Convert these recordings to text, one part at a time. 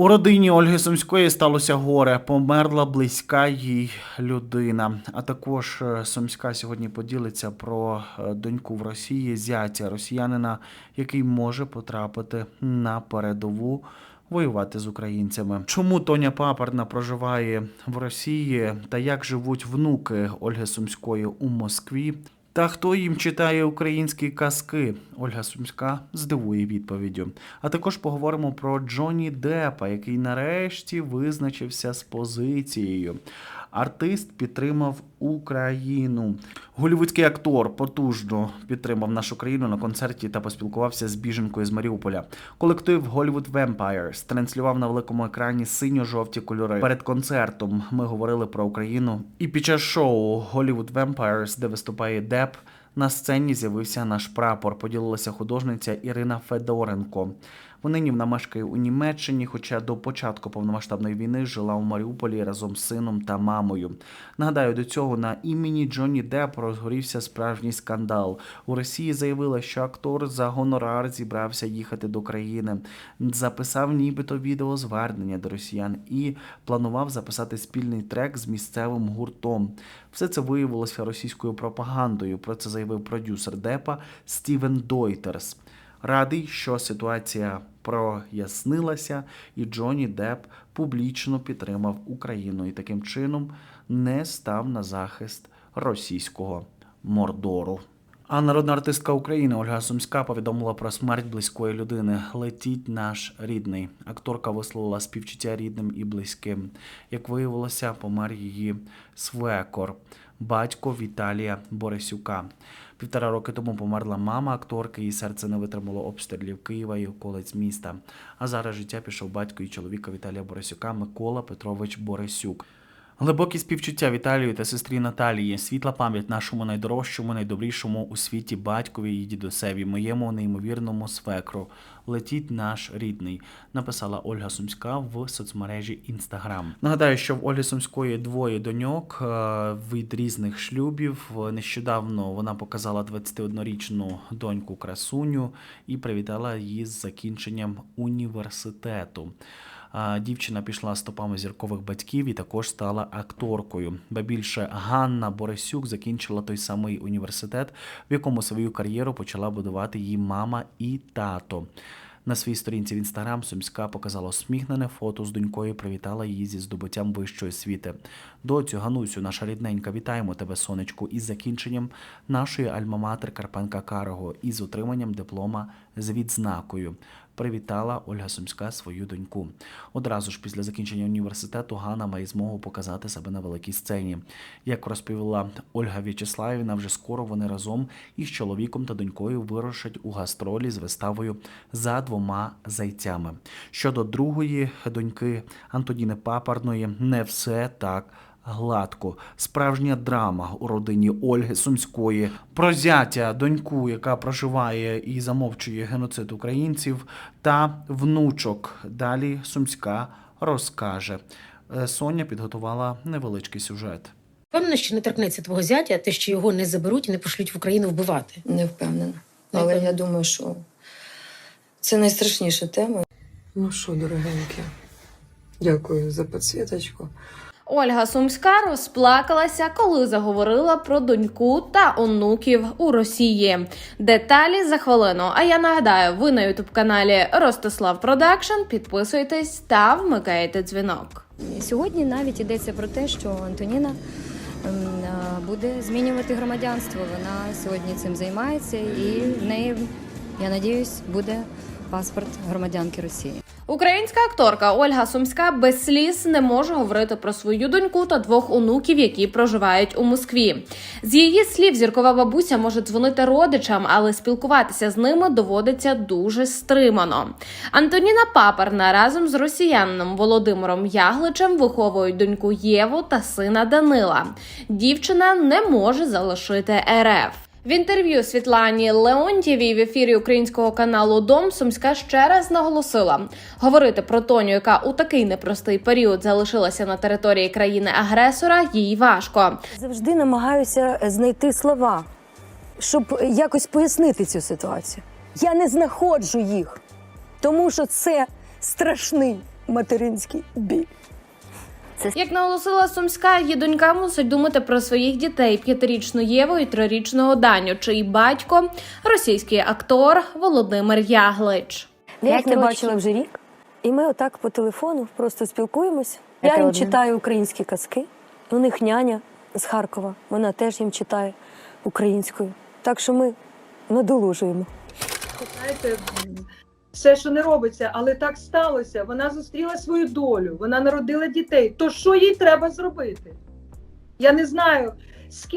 У родині Ольги Сумської сталося горе. Померла близька їй людина. А також е, Сумська сьогодні поділиться про е, доньку в Росії, зятя росіянина, який може потрапити на передову. Воювати з українцями. Чому Тоня Папарна проживає в Росії та як живуть внуки Ольги Сумської у Москві? Та хто їм читає українські казки? Ольга Сумська здивує відповіддю. А також поговоримо про Джонні Деппа, який нарешті визначився з позицією. Артист підтримав Україну. Голівудський актор потужно підтримав нашу країну на концерті та поспілкувався з біженкою з Маріуполя. Колектив Hollywood Vampires транслював на великому екрані синьо-жовті кольори. Перед концертом ми говорили про Україну. І під час шоу Hollywood Vampires, де виступає Деп, на сцені з'явився наш прапор. Поділилася художниця Ірина Федоренко. Вони вона мешкає у Німеччині, хоча до початку повномасштабної війни жила у Маріуполі разом з сином та мамою. Нагадаю, до цього на імені Джонні Депп розгорівся справжній скандал. У Росії заявили, що актор за гонорар зібрався їхати до країни, записав нібито відеозвернення до росіян і планував записати спільний трек з місцевим гуртом. Все це виявилося російською пропагандою. Про це заявив продюсер Депа Стівен Дойтерс. Радий, що ситуація прояснилася, і Джонні Депп публічно підтримав Україну і таким чином не став на захист російського мордору. А народна артистка України Ольга Сумська повідомила про смерть близької людини. Летіть наш рідний. Акторка висловила співчуття рідним і близьким. Як виявилося, помер її свекор, батько Віталія Борисюка. Півтора роки тому померла мама акторки, її серце не витримало обстрілів Києва і околиць міста. А зараз життя пішов батько і чоловіка Віталія Борисюка Микола Петрович Борисюк. Глибокі співчуття Віталію та сестрі Наталії, світла пам'ять нашому найдорожчому, найдобрішому у світі батькові і дідусеві, моєму неймовірному свекру. Летіть наш рідний, написала Ольга Сумська в соцмережі Інстаграм. Нагадаю, що в Ольги Сумської двоє доньок е, від різних шлюбів. Нещодавно вона показала 21-річну доньку красуню і привітала її з закінченням університету. Дівчина пішла стопами зіркових батьків і також стала акторкою. Ба більше Ганна Борисюк закінчила той самий університет, в якому свою кар'єру почала будувати її мама і тато. На своїй сторінці в інстаграм Сумська показала усміхнене фото з донькою, привітала її зі здобуттям вищої освіти. Доцю Ганусю, наша рідненька, вітаємо тебе, сонечку, із закінченням нашої альма-матер Карпенка Карого і з отриманням диплома з відзнакою. Привітала Ольга Сумська свою доньку. Одразу ж після закінчення університету Ганна має змогу показати себе на великій сцені. Як розповіла Ольга В'ячеславівна, вже скоро вони разом із чоловіком та донькою вирушать у гастролі з виставою за двома зайцями. Щодо другої доньки Антоніни Папарної, не все так. Гладко, справжня драма у родині Ольги Сумської, про зятя, доньку, яка проживає і замовчує геноцид українців, та внучок. Далі Сумська розкаже. Е, Соня підготувала невеличкий сюжет. Впевнена, що не торкнеться твого зятя, те, що його не заберуть і не пошлють в Україну вбивати. Не впевнена. Не Але впевнена. я думаю, що це найстрашніша тема. Ну що, дорогенькі, дякую за підсвіточку. Ольга Сумська розплакалася, коли заговорила про доньку та онуків у Росії. Деталі за хвилину. А я нагадаю, ви на ютуб каналі Ростислав Продакшн. Підписуйтесь та вмикайте дзвінок. Сьогодні навіть йдеться про те, що Антоніна ем, буде змінювати громадянство. Вона сьогодні цим займається, і в неї, я надіюсь, буде паспорт громадянки Росії. Українська акторка Ольга Сумська без сліз не може говорити про свою доньку та двох онуків, які проживають у Москві. З її слів, зіркова бабуся може дзвонити родичам, але спілкуватися з ними доводиться дуже стримано. Антоніна Папарна разом з росіянином Володимиром Ягличем виховують доньку Єву та сина Данила. Дівчина не може залишити РФ. В інтерв'ю Світлані Леонтєвій в ефірі українського каналу Дом Сумська ще раз наголосила говорити про Тоню, яка у такий непростий період залишилася на території країни-агресора, їй важко. Завжди намагаюся знайти слова, щоб якось пояснити цю ситуацію. Я не знаходжу їх, тому що це страшний материнський біль. Як наголосила Сумська, її донька мусить думати про своїх дітей: п'ятирічну Єву і трирічного Даню, чий батько російський актор Володимир Яглич. Я їх не бачила вже рік. І ми отак по телефону просто спілкуємось. Я їм читаю українські казки. У них няня з Харкова. Вона теж їм читає українською. Так що ми надолужуємо. Все, що не робиться, але так сталося. Вона зустріла свою долю, вона народила дітей. То що їй треба зробити? Я не знаю.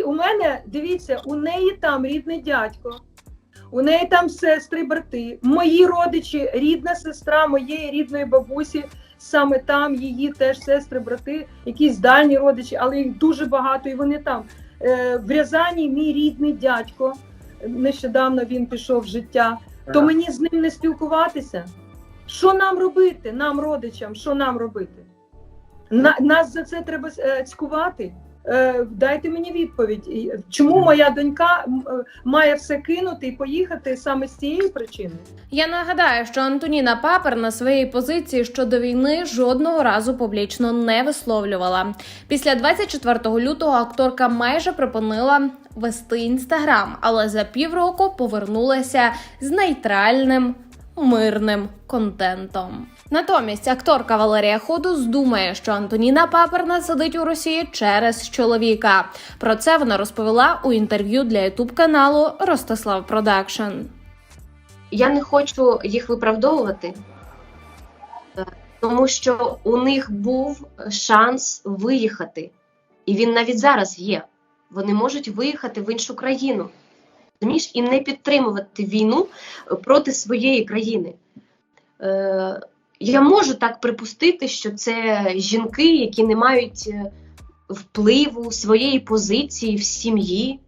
У мене, дивіться, у неї там рідний дядько, у неї там сестри, брати, мої родичі, рідна сестра моєї рідної бабусі, саме там її теж сестри, брати, якісь дальні родичі, але їх дуже багато, і вони там. Е, В Рязані мій рідний дядько. Нещодавно він пішов в життя то мені з ним не спілкуватися. Що нам робити, нам, родичам, що нам робити? На, нас за це треба е, цькувати. Е, дайте мені відповідь. Чому моя донька е, має все кинути і поїхати саме з цієї причини? Я нагадаю, що Антоніна Папер на своїй позиції щодо війни жодного разу публічно не висловлювала. Після 24 лютого акторка майже припинила вести інстаграм, але за півроку повернулася з нейтральним мирним контентом. Натомість акторка Валерія Ходус думає, що Антоніна Паперна сидить у Росії через чоловіка. Про це вона розповіла у інтерв'ю для ютуб каналу Ростислав Продакшн. я не хочу їх виправдовувати, тому що у них був шанс виїхати, і він навіть зараз є. Вони можуть виїхати в іншу країну розумієш, і не підтримувати війну е, проти своєї країни. Е, я можу так припустити, що це жінки, які не мають е, впливу своєї позиції в сім'ї.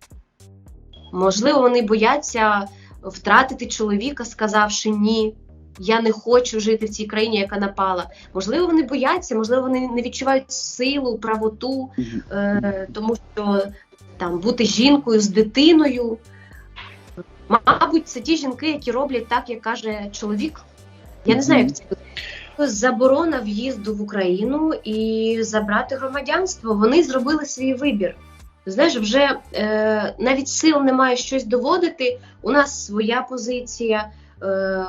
Можливо, вони бояться втратити чоловіка, сказавши ні, я не хочу жити в цій країні, яка напала. Можливо, вони бояться, можливо, вони не відчувають силу, правоту, е, тому що там бути жінкою з дитиною. Мабуть, це ті жінки, які роблять так, як каже чоловік. Я не знаю, як це буде. заборона в'їзду в Україну і забрати громадянство. Вони зробили свій вибір. Знаєш, вже е, навіть сил немає щось доводити. У нас своя позиція. Е,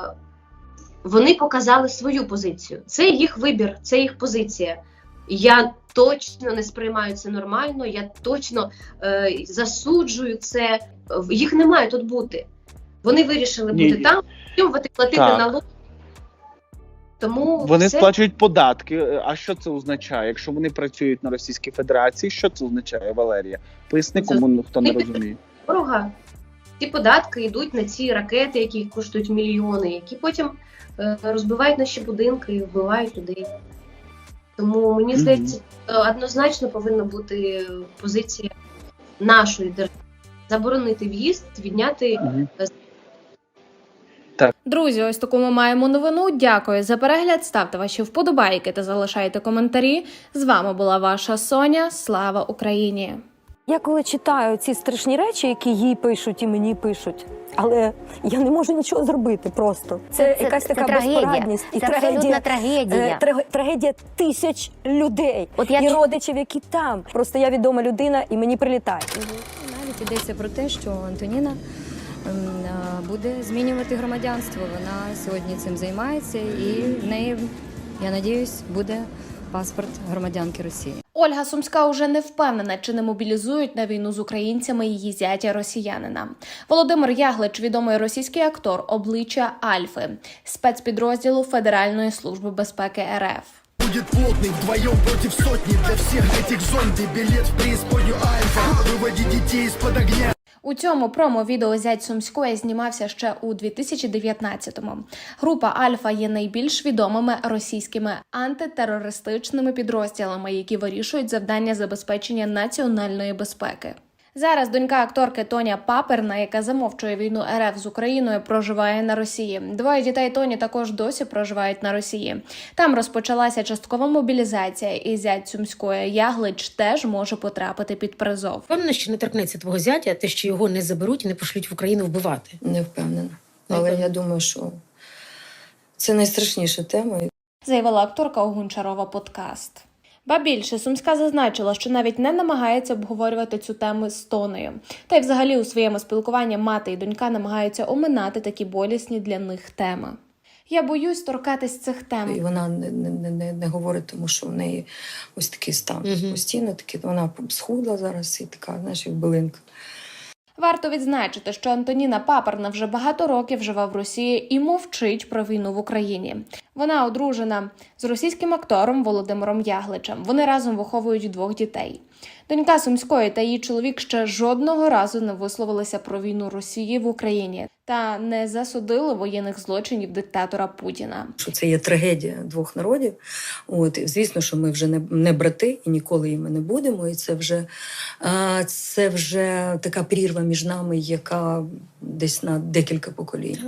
вони показали свою позицію. Це їх вибір, це їх позиція. Я точно не сприймаю це нормально, я точно е, засуджую це. Їх не має тут бути. Вони вирішили Ні. бути там, платити Так. налоги. Тому Вони все сплачують податки. А що це означає? Якщо вони працюють на Російській Федерації, що це означає, Валерія? Поясни Це- кому хто не розуміє. ворога. Ці податки йдуть на ці ракети, які коштують мільйони, які потім е, розбивають наші будинки і вбивають людей. Тому мені здається, е, однозначно повинна бути позиція нашої держави заборонити в'їзд, відняти Так. Друзі, ось таку ми маємо новину. Дякую за перегляд. Ставте ваші вподобайки та залишайте коментарі. З вами була ваша Соня. Слава Україні! Я коли читаю ці страшні речі, які їй пишуть і мені пишуть, але я не можу нічого зробити просто. Це, якась така безпорадність і трагедія. трагедія. е, трагедія тисяч людей От я і чу- родичів, які там. Просто я відома людина, і мені прилітає. Навіть йдеться про те, що Антоніна ем, буде змінювати громадянство. Вона сьогодні цим займається, і в неї, я надіюсь, буде паспорт громадянки Росії. Ольга Сумська уже не впевнена, чи не мобілізують на війну з українцями її зятя росіянина. Володимир Яглич, відомий російський актор, обличчя Альфи, спецпідрозділу Федеральної служби безпеки РФ. Будет плотный вдвоем против сотни Для всех этих зомби билет в преисподнюю Альфа Выводить детей из-под огня у цьому промо-відео зять Сумської знімався ще у 2019-му. Група Альфа є найбільш відомими російськими антитерористичними підрозділами, які вирішують завдання забезпечення національної безпеки. Зараз донька акторки Тоня Паперна, яка замовчує війну РФ з Україною, проживає на Росії. Двоє дітей Тоні також досі проживають на Росії. Там розпочалася часткова мобілізація, і зять Сумської Яглич теж може потрапити під призов. Впевнена, що не торкнеться твого зятя, те, що його не заберуть і не пошлють в Україну вбивати. Не впевнена. Але я думаю, що це найстрашніша тема. заявила акторка у Гончарова подкаст. Ба більше Сумська зазначила, що навіть не намагається обговорювати цю тему з Тонею. Та й взагалі у своєму спілкуванні мати і донька намагаються оминати такі болісні для них теми. Я боюсь торкатись цих І тем. вона не, не, не, не, не говорить, тому що в неї ось такий стан. Угу. Постійно такий, вона схудла зараз і така, знаєш, як билинка. Варто відзначити, що Антоніна Папарна вже багато років живе в Росії і мовчить про війну в Україні. Вона одружена з російським актором Володимиром Ягличем. Вони разом виховують двох дітей. Донька Сумської та її чоловік ще жодного разу не висловилися про війну Росії в Україні та не засудили воєнних злочинів диктатора Путіна. Що це є трагедія двох народів. От, і звісно, що ми вже не, не брати і ніколи іми не будемо. І це вже, а, це вже така прірва між нами, яка десь на декілька поколінь.